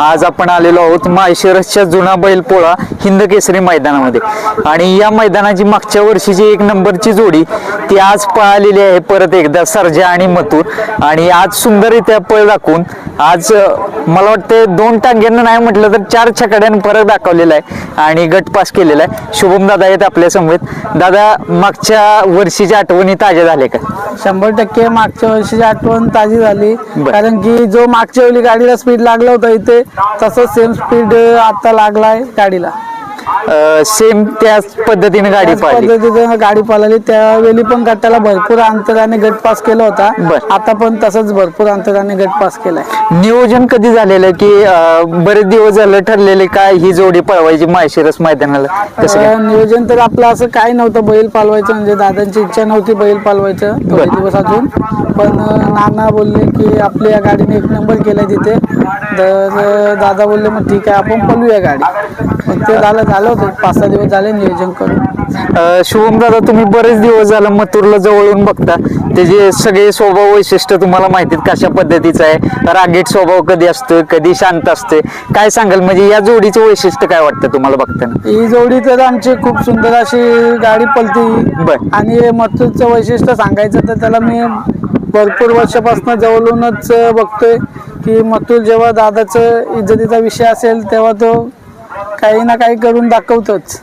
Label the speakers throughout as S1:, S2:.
S1: आज आपण आलेलो आहोत माळशिरसच्या जुना बैलपोळा हिंद केसरी मैदानामध्ये. आणि या मैदानाची मागच्या वर्षीची एक नंबरची जोडी ती आज पळालेली आहे परत एकदा सर्जा आणि मथुर. आणि आज सुंदररित्या पळ दाखवून आज मला वाटतं दोन टांग्यांना नाही म्हटलं तर चार छकड्यानं फरक दाखवलेला आहे आणि गटपास केलेला आहे. शुभम दादा आहेत आपल्या समवेत. दादा मागच्या वर्षीच्या आठवणी ताज्या झाल्या का?
S2: शंभर टक्के मागच्या वर्षीची आठवण ताजी झाली
S1: बर.
S2: कारण की जो मागच्या वेळी गाडीला स्पीड लागला होता इथे तसंच सेम स्पीड आता लागलाय गाडीला
S1: सेम त्याच पद्धतीने गाडी
S2: त्याच
S1: पाहिली.
S2: पद्धतीनं गाडी पळाली त्यावेळी पण गटाला भरपूर अंतराने गट पास केला होता.
S1: बर.
S2: आता पण तसंच भरपूर अंतराने गट पास केलाय.
S1: नियोजन कधी झालेलं की अं, बरेच दिवस झालं ठरलेले काय ही जोडी पळवायची माळशिरस मैदानाला? कसं काय?
S2: अं, नियोजन तर आपलं असं काही नव्हतं बैल पालवायचं म्हणजे दादांची इच्छा नव्हती बैल पालवायचं थोडे
S1: बर.
S2: दिवस अजून. पण अं, नाना बोलले की आपल्या या गाडीने एक नंबर केलाय तिथे. तर अं, दादा बोलले मग ठीक आहे आपण पळूया गाडी. मग ते झालं झालं पाच सहा दिवस झाले नियोजन करून.
S1: अं, शुभम दादा तुम्ही बरेच दिवस झालं मथुरला जवळून बघता. त्याचे सगळे स्वभाव वैशिष्ट्य तुम्हाला माहिती आहेत कशा पद्धतीचं आहे? रागीट स्वभाव कधी असतो कधी शांत असते काय सांगाल? म्हणजे या जोडीचं वैशिष्ट्य काय वाटतं तुम्हाला बघताना?
S2: ही जोडी तर आमची खूप सुंदर अशी गाडी पलती.
S1: बर.
S2: आणि मथुरचं वैशिष्ट्य सांगायचं तर त्याला मी भरपूर वर्षापासून जवळूनच बघतोय की मथुर जेव्हा दादाचं इज्जतीचा विषय असेल तेव्हा तो काही ना काही करून दाखवतोच.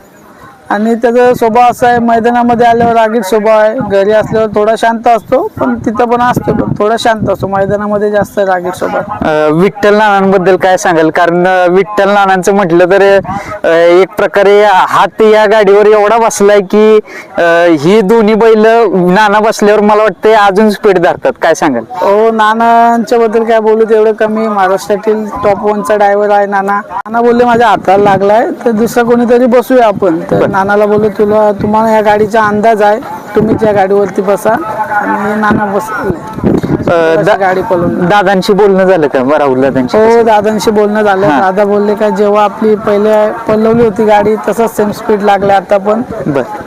S2: आणि त्याचा स्वभाव असा आहे मैदानामध्ये आल्यावर रागीट स्वभाव आहे. घरी असल्यावर थोडा शांत असतो पण तिथं पण असतो पण थोडा शांत असतो. मैदानामध्ये जास्त रागीट स्वभाव
S1: अं, विठ्ठल नानांबद्दल काय सांगाल? कारण अं, विठ्ठल नानांचं म्हटलं तर अं, एक प्रकारे हात या गाडीवर एवढा बसलाय की अं, ही दोन्ही बैल नाना बसल्यावर मला वाटतं अजून स्पीड धरतात. काय सांगाल?
S2: हो नानांच्या बद्दल काय बोलू तेवढं कमी. महाराष्ट्रातील टॉप वनचा ड्रायव्हर आहे नाना. नाना बोलले माझ्या हाताला लागलाय तर दुसरा कोणीतरी बसूया आपण. तर नानाला बोलले तुला तुम्हाला या गाडीचा अंदाज आहे. तुम्हीच या गाडीवरती बसा. आणि नाना बसले
S1: दा-
S2: गाडी पळवून
S1: दादांशी बोलणं झालं का? राहुल दादांशी
S2: हो दादांशी बोलणं झालं. दादा बोलले का जेव्हा आपली पहिले पलवली होती गाडी तसंच सेम स्पीड लागला आता पण.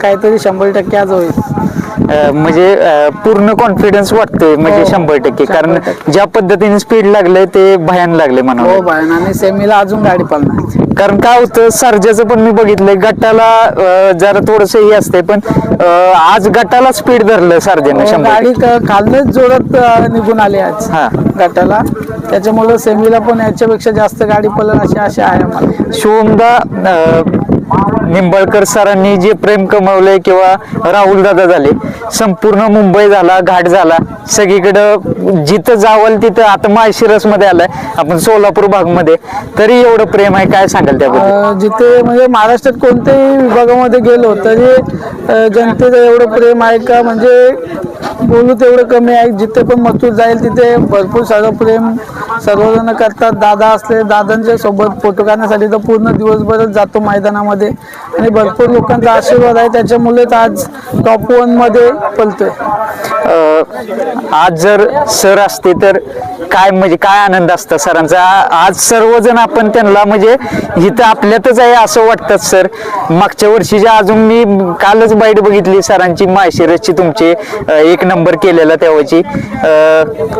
S2: काहीतरी शंभर टक्के आज होईल.
S1: म्हणजे पूर्ण कॉन्फिडन्स वाटतोय म्हणजे
S2: हो,
S1: शंभर टक्के. कारण. ज्या पद्धतीने स्पीड लागलंय ते भयान लागले
S2: हो
S1: म्हणा
S2: बाय आणि सेमीला अजून गाडी पळणार.
S1: कारण काय होतं सर्जाचं पण मी बघितलंय गटाला अं, जरा थोडस हे असते पण अं, आज गटाला स्पीड धरलं सर्जाने
S2: हो,
S1: शंभर
S2: गाडी क- खालनच जोरात अ, निघून आली आज
S1: हा.
S2: गटाला. त्याच्यामुळे सेमीला पण याच्यापेक्षा जास्त गाडी पळण अशी आशा आहे आम्हाला.
S1: शिवमदा अं, निंबाळकर सरांनी जे प्रेम कमवलंय किंवा राहुल दादा झाले संपूर्ण मुंबई झाला घाट झाला सगळीकडं जिथं जावल तिथं आता माळशिरसमध्ये आलाय आपण सोलापूर भागमध्ये. तरी एवढं प्रेम आहे काय सांगाल त्याबद्दल?
S2: जिथे म्हणजे महाराष्ट्रात कोणत्याही विभागामध्ये गेलो तरी जनतेचं एवढं प्रेम आहे का? म्हणजे बोलू तेवढं कमी आहे. जिथे पण मजूर जाईल तिथे भरपूर सारं प्रेम सर्वजण करतात. दादा असले दादांच्या सोबत फोटो काढण्यासाठी तर पूर्ण दिवसभरच जातो मैदानामध्ये. आणि भरपूर लोकांचा आशीर्वाद आहे. त्याच्यामुळेच आज टॉप वनमध्ये पलतोय.
S1: आज जर सर असते तर काय म्हणजे काय आनंद असता सरांचा? आज सर्वजण आपण त्यांना म्हणजे इथं आपल्यातच आहे असं वाटतं सर. मागच्या वर्षीच्या अजून मी कालच बाईट बघितली सरांची माळशिरसची तुमचे एक नंबर केलेला तेव्हाची.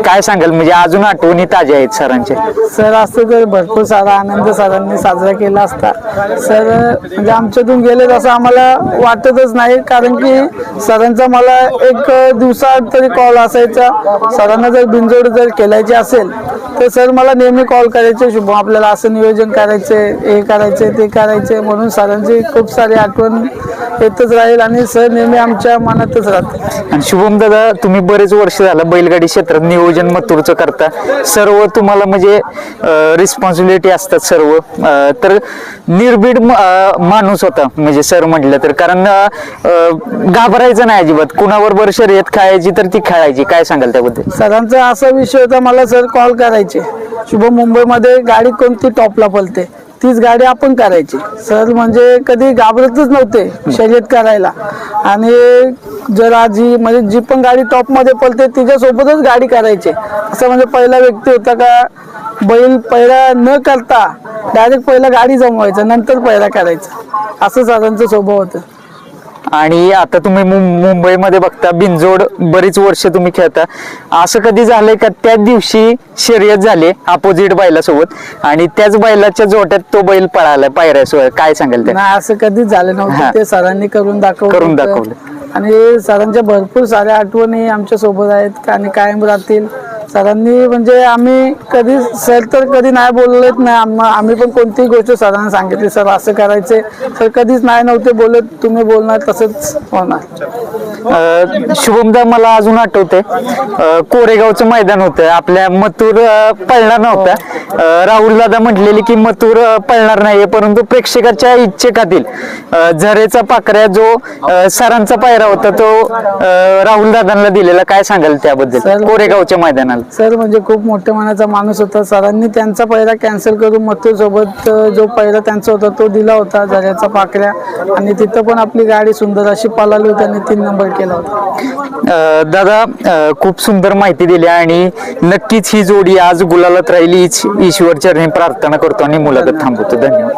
S1: काय सांगाल? म्हणजे अजून आठवणी ताज्या आहेत सरांच्या.
S2: सर असतं तर भरपूर सारा आनंद सरांनी साजरा केला असता सर म्हणजे आमच्यातून गेले असं आम्हाला वाटतच नाही कारण की सरांचा मला एक दिवसात तरी कॉल असायचा. सरांना जर बिनजोड जर केलायची असेल तर सर मला नेहमी कॉल करायचे शुभम आपल्याला असं नियोजन करायचे हे करायचे ते करायचे म्हणून सरांची खूप सारी आठवण येतच राहील आणि सर नेहमी आमच्या मनातच राहतात.
S1: आणि शुभम दादा तुम्ही बरेच वर्ष झालं बैलगाडी क्षेत्रात नियोजन मथुरचं करता. सर्व तुम्हाला म्हणजे रिस्पॉन्सिबिलिटी असतात सर्व. तर निर्भीड माणूस होता म्हणजे सर म्हटलं तर. कारण घाबरायचं नाही अजिबात. कुणाबरोबर शर्यत खेळायची तर ती खेळायची. काय सांगाल त्याबद्दल?
S2: सरांचा असा विषय होता मला सर कॉल करायचे शुभम मुंबईमध्ये गाडी कोणती टॉपला पलते तीच गाडी आपण करायची. सर म्हणजे कधी घाबरतच नव्हते शर्यत करायला. आणि जर जी म्हणजे जी पण गाडी टॉपमध्ये पलते तिच्यासोबतच गाडी करायची. असं म्हणजे पहिला व्यक्ती होता का बैल पहिला न करता डायरेक्ट पहिला गाडी जमवायचं नंतर पहिला करायचा. असं सरांचं स्वभाव होतं.
S1: आणि आता तुम्ही मुंबईमध्ये बघता बिनजोड बरीच वर्ष तुम्ही खेळता असं कधी झालंय का त्या दिवशी शर्यत झाली अपोजिट बैलासोबत आणि त्याच बैलाच्या जोट्यात तो बैल पळाला पायऱ्यासोबत काय सांगाल
S2: नाही असं कधीच झालं. नव्हतं ते सरांनी करून दाखवलं
S1: करून. दाखवलं.
S2: आणि सरांच्या भरपूर साऱ्या आठवणी आमच्यासोबत आहेत आणि कायम राहतील सरांनी म्हणजे आम्ही कधी सर तर कधी नाही बोललेत नाही आम्ही पण कोणतीही गोष्ट सरांना सांगितली सर असं करायचे सर कधीच नाही नव्हते बोलत तुम्ही बोलणार तसंच होणार.
S1: अं, शुभमदा मला अजून आठवते अं, कोरेगावचं मैदान होतं. आपल्या मथुर अं, पळणार नव्हता अं, राहुल दादा म्हटलेले की मथुर अं, पळणार नाहीये परंतु प्रेक्षकाच्या इच्छेखातील अं, झरेचा पाकऱ्या जो अं, सरांचा पायरा होता तो अं, राहुल दादांना दिलेला. काय सांगाल त्याबद्दल? कोरेगावच्या मैदानाला.
S2: सर म्हणजे खूप मोठ्या मनाचा माणूस होता. सरांनी त्यांचा पहिला कॅन्सल करून मथुर सोबत जो पहिला त्यांचा होता तो दिला होता झऱ्याचा पाकऱ्या आणि तिथं पण आपली गाडी सुंदर अशी पळाली होती आणि तीन नंबर केला होता.
S1: अं, दादा खूप सुंदर माहिती दिली आणि नक्कीच ही जोडी आज गुलालात राहिली. ईश्वर चरणी प्रार्थना करतो आणि मुलाखत थांबवतो. धन्यवाद.